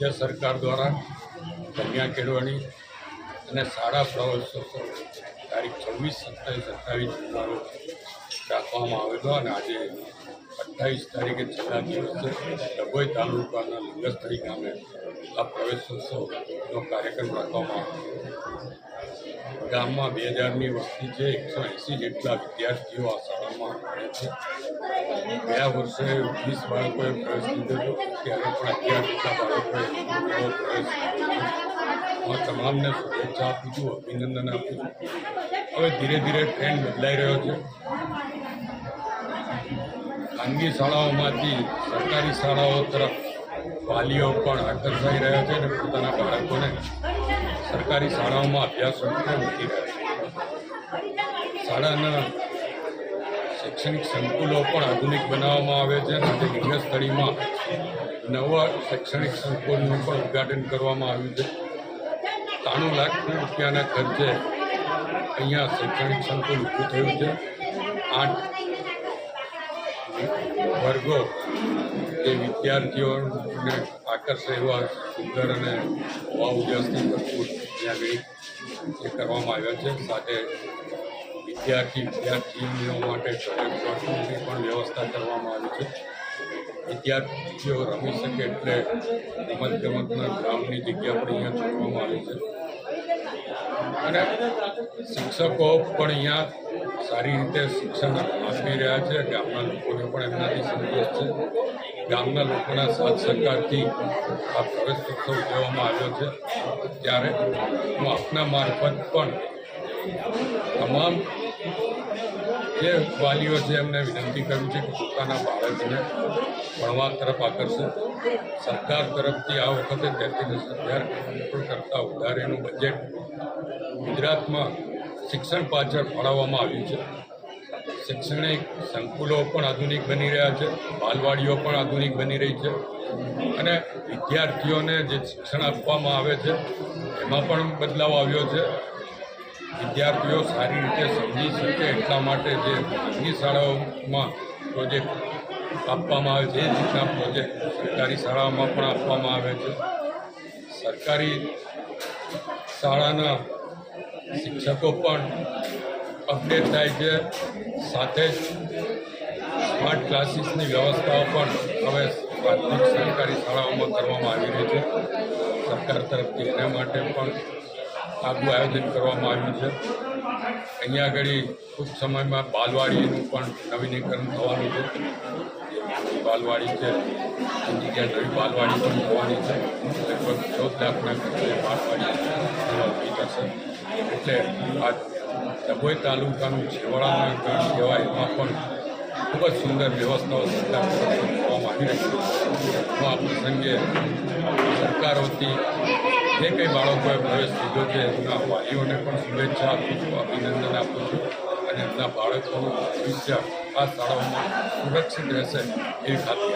રાજ્ય સરકાર દ્વારા કન્યા કેળવણી અને શાળા પ્રવેશોત્સવ તારીખ છવ્વીસ, સત્તાવીસ, અઠ્ઠાવીસ જુલાઈ રાખવામાં આવેલો અને આજે અઠ્ઠાવીસ તારીખે છેલ્લા દિવસે ડભોઈ તાલુકાના લિંગસ્થળી ગામે આ પ્રવેશોત્સવનો કાર્યક્રમ રાખવામાં આવ્યો ગામમાં બે હજારની વસ્તી છે, એકસો એંસી જેટલા વિદ્યાર્થીઓ આ શાળામાં ભણે છે. ગયા વર્ષે વીસ બાળકોએ પ્રવેશ લીધો ત્યારે પણ અગિયાર તમામને શુભેચ્છા આપું છું, અભિનંદન આપું છું. હવે ધીરે ધીરે ટ્રેન્ડ બદલાઈ રહ્યો છે. ખાનગી શાળાઓમાંથી સરકારી શાળાઓ તરફ વાલીઓ પણ આકર્ષાઈ રહ્યા છે અને પોતાના બાળકોને સરકારી શાળાઓમાં અભ્યાસ મૂકી રહ્યા છે. શાળાના શૈક્ષણિક સંકુલો પણ આધુનિક બનાવવામાં આવે છે અને લિંગસ્થળીમાં નવા શૈક્ષણિક સંકુલનું પણ ઉદ્ઘાટન કરવામાં આવ્યું છે. ત્રાણું લાખ રૂપિયાના ખર્ચે અહીંયા શૈક્ષણિક સંકુલ ઊભું થયું છે. આઠ વર્ગો એ વિદ્યાર્થીઓને આકર્ષે એવા સુંદર અને વાવ ઉજાસથી ભરપૂર ત્યાં આગળ એ કરવામાં આવ્યા છે. સાથે વિદ્યાર્થી વિદ્યાર્થીઓ માટે ટોયલેટ પણ વ્યવસ્થા કરવામાં આવી છે. વિદ્યાર્થીઓ રમી શકે એટલે રમત ગમતના ગ્રાઉન્ડની જગ્યા પણ અહીંયા છોડવામાં આવી છે. અને શિક્ષકો પણ અહીંયા સારી રીતે શિક્ષણ આપી રહ્યા છે. ગામના લોકોને પણ એમનાથી સંતોષ છે. ગામના લોકોના સાથ સહકારથી આ પ્રવેશોત્સવ ઉજવવામાં આવ્યો છે. ત્યારે હું આપના મારફત પણ તમામ જે વાલીઓ છે, એમને વિનંતી કરું છે કે પોતાના બાળકને ભણવા તરફ આકર્ષે. સરકાર તરફથી આ વખતે તેત્રીસ હજાર કરોડ કરતાં વધારેનું બજેટ ગુજરાતમાં શિક્ષણ પાછળ ફાળવવામાં આવ્યું છે. શૈક્ષણિક સંકુલો પણ આધુનિક બની રહ્યા છે, બાલવાડીઓ પણ આધુનિક બની રહી છે અને વિદ્યાર્થીઓને જે શિક્ષણ આપવામાં આવે છે, એમાં પણ બદલાવ આવ્યો છે. વિદ્યાર્થીઓ સારી રીતે સમજી શકે એટલા માટે જે ખાનગી શાળાઓમાં પ્રોજેક્ટ આપવામાં આવે છે એ રીતના પ્રોજેક્ટ સરકારી શાળાઓમાં પણ આપવામાં આવે છે. સરકારી શાળાના શિક્ષકો પણ અપડેટ થાય છે. સાથે જ સ્માર્ટ ક્લાસીસની વ્યવસ્થાઓ પણ હવે પ્રાથમિક સરકારી શાળાઓમાં કરવામાં આવી રહી છે. સરકાર તરફથી એના માટે પણ આગવું આયોજન કરવામાં આવ્યું છે. અહીંયા આગળ ટૂંક સમયમાં બાલવાડીનું પણ નવીનીકરણ થવાનું છે. બાલવાડી છે એની જગ્યાએ નવી બાલવાડી પણ થવાની છે. લગભગ ચૌદ લાખના ખર્ચે બાલવાડી થશે એટલે આ ડભોઈ તાલુકાનું છેવાડાના ગામ કહેવાય એમાં પણ ખૂબ જ સુંદર વ્યવસ્થાઓ સરકાર કરવામાં આવી રહી છે. હું આ પ્રસંગે સરકારોથી જે કંઈ બાળકોએ પ્રવેશ લીધો છે, એમના વાલીઓને પણ શુભેચ્છા આપું છું, અભિનંદન આપું છું અને એમના બાળકોનું ભવિષ્ય આ શાળાઓમાં સુરક્ષિત રહેશે એ ખાતરી